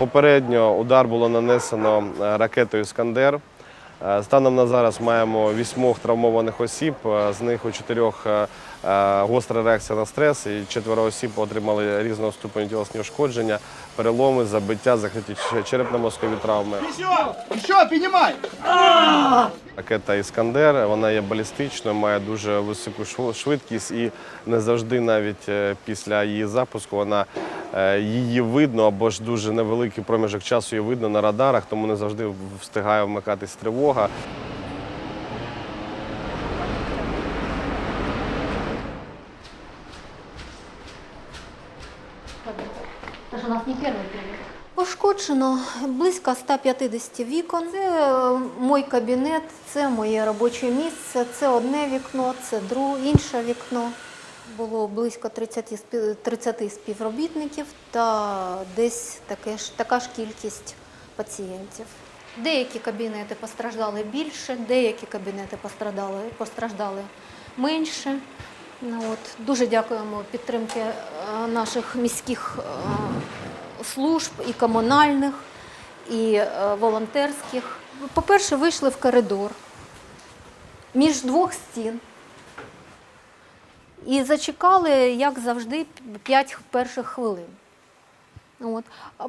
Попередньо удар було нанесено е, ракетою Іскандер. Е, Станом на зараз маємо вісьмох травмованих осіб, е, з них у чотирьох гостра реакція на стрес, і четверо осіб отримали різного ступеню тілесні ушкодження, переломи, забиття, закриті черепно-мозкові травми. Еще, поднимай! Ракета Іскандер вона є балістичною, має дуже високу швидкість і не завжди навіть після її запуску вона її видно або ж дуже невеликий проміжок часу її видно на радарах, тому не завжди встигає вмикатись тривога. Даже у нас не. Пошкоджено близько 150 вікон. Це е, мій кабінет, це моє робоче місце, це одне вікно, це друге, інше вікно. Було близько 30, 30 співробітників та десь таке ж, така ж кількість пацієнтів. Деякі кабінети постраждали більше, деякі кабінети постраждали, постраждали менше. Ну, от, дуже дякуємо підтримки е, наших міських е, служб і комунальних, і е, волонтерських. По-перше, вийшли в коридор між двох стін і зачекали, як завжди, 5 перших хвилин. От.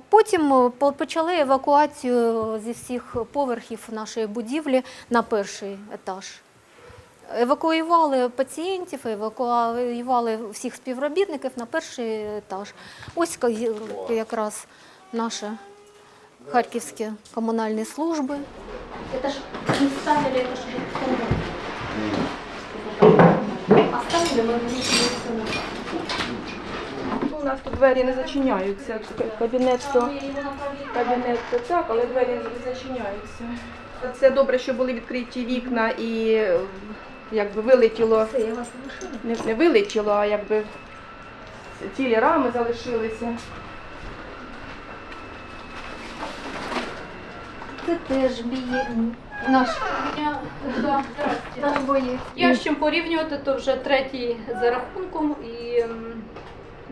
Потім е, почали евакуацію зі всіх поверхів нашої будівлі на перший етаж. Евакуювали пацієнтів, евакуювали всіх співробітників на перший етаж. Ось якраз наші харківські комунальні служби. Це ж не ставили, це ж Ми У нас тут двері не зачиняються. Кабінет то кабінет то так, але двері не зачиняються. Це добре, що були відкриті вікна і якби вилетіло, не, не вилетіло, а якби цілі рами залишилися. Це теж б'є наш, наш боєць. Я з чим порівнювати, то вже третій за рахунком і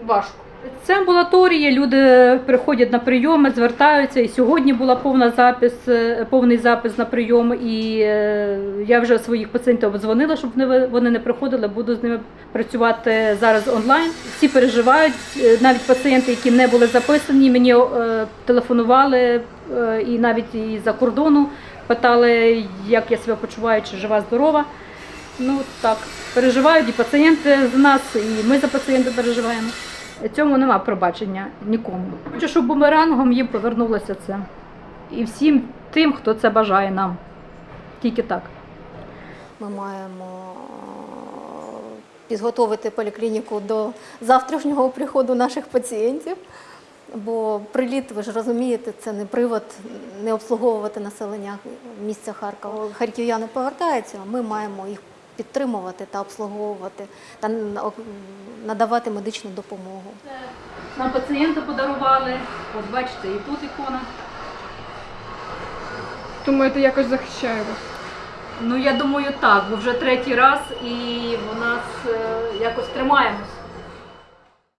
важко. Це амбулаторія, люди приходять на прийоми, звертаються. І сьогодні була повна запис, е, повний запис на прийом. І е, я вже своїх пацієнтів обдзвонила, щоб вони не приходили. Буду з ними працювати зараз онлайн. Всі переживають, е, навіть пацієнти, які не були записані, мені телефонували і навіть і за кордону питали, як я себе почуваю, чи жива, здорова. Ну так, переживають і пацієнти за нас, і ми за пацієнтів переживаємо. Цьому нема пробачення нікому. Хочу, щоб бумерангом їм повернулося це. І всім тим, хто це бажає нам. Тільки так. Ми маємо е, підготовити поліклініку до завтрашнього приходу наших пацієнтів. Бо приліт, ви ж розумієте, це не привод не обслуговувати населення місця Харкова. Харків'яни повертаються, а ми маємо їх підтримувати та обслуговувати та надавати медичну допомогу. Нам пацієнта подарували. От бачите, і тут ікона. Думаю, це якось захищає вас. Ну я думаю, так, бо вже третій раз і в нас е, якось тримаємось.